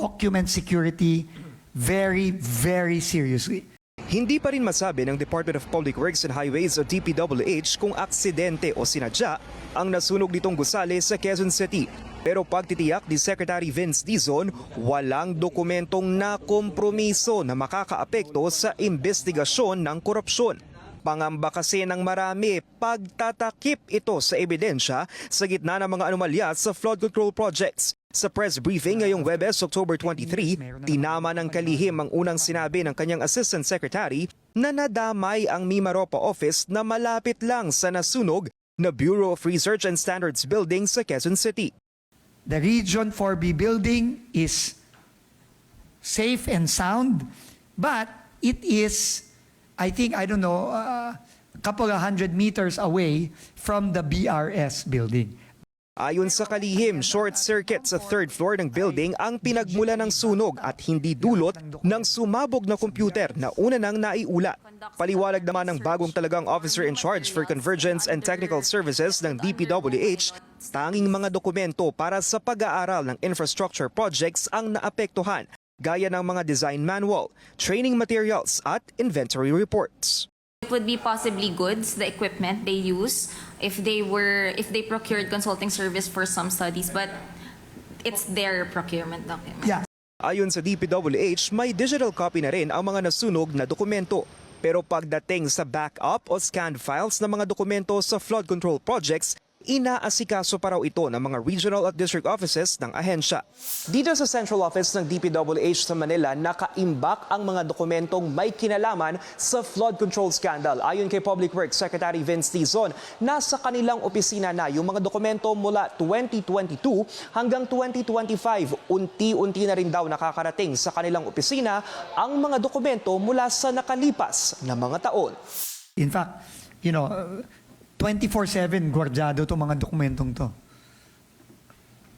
document security very, very seriously. Hindi pa rin masabi ng Department of Public Works and Highways o DPWH kung aksidente o sinadya ang nasunog nitong gusali sa Quezon City. Pero pagtitiyak ni Secretary Vince Dizon, walang dokumentong nakompromiso na makakaapekto sa investigasyon ng korupsyon. Pangamba kasi ng marami, pagtatakip ito sa ebidensya sa gitna ng mga anomalya sa flood control projects. Sa press briefing ngayong Webes, October 23, tinama ng kalihim ang unang sinabi ng kanyang Assistant Secretary na nadamay ang Mimaropa office na malapit lang sa nasunog na Bureau of Research and Standards building sa Quezon City. The Region 4B building is safe and sound, but it is, I think, I don't know, uh, couple of hundred meters away from the BRS building. Ayon sa kalihim, short circuit sa third floor ng building ang pinagmula ng sunog at hindi dulot ng sumabog na computer na una nang naiula. Paliwalag naman ng bagong talagang officer in charge for convergence and technical services ng DPWH, tanging mga dokumento para sa pag-aaral ng infrastructure projects ang naapektuhan, gaya ng mga design manual, training materials at inventory reports. It would be possibly goods, the equipment they use, if they were, if they procured consulting service for some studies, but it's their procurement document. Yeah. Ayon sa DPWH, may digital copy na rin ang mga nasunog na dokumento. Pero pagdating sa backup o scanned files ng mga dokumento sa flood control projects, inaasikaso pa raw ito ng mga regional at district offices ng ahensya. Dito sa central office ng DPWH sa Manila, nakaimbak ang mga dokumentong may kinalaman sa flood control scandal. Ayon kay Public Works Secretary Vince Tizon, nasa kanilang opisina na yung mga dokumento mula 2022 hanggang 2025. Unti-unti na rin daw nakakarating sa kanilang opisina ang mga dokumento mula sa nakalipas na mga taon. In fact, you know, uh, 24-7 gwardyado itong mga dokumentong to.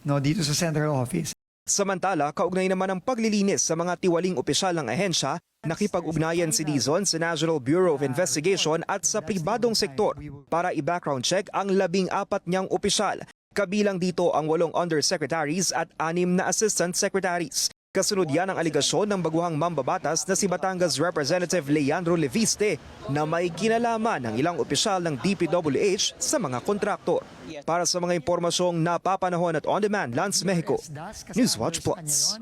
No, dito sa central office. Samantala, kaugnay naman ang paglilinis sa mga tiwaling opisyal ng ahensya, nakipag-ugnayan si Dizon sa National Bureau of Investigation at sa pribadong sektor para i-background check ang labing apat niyang opisyal. Kabilang dito ang walong undersecretaries at anim na assistant secretaries. Kasunod yan ang aligasyon ng baguhang mambabatas na si Batangas Representative Leandro Leviste na may kinalaman ng ilang opisyal ng DPWH sa mga kontraktor. Para sa mga impormasyong napapanahon at on-demand, Lance Mexico, Newswatch Plus.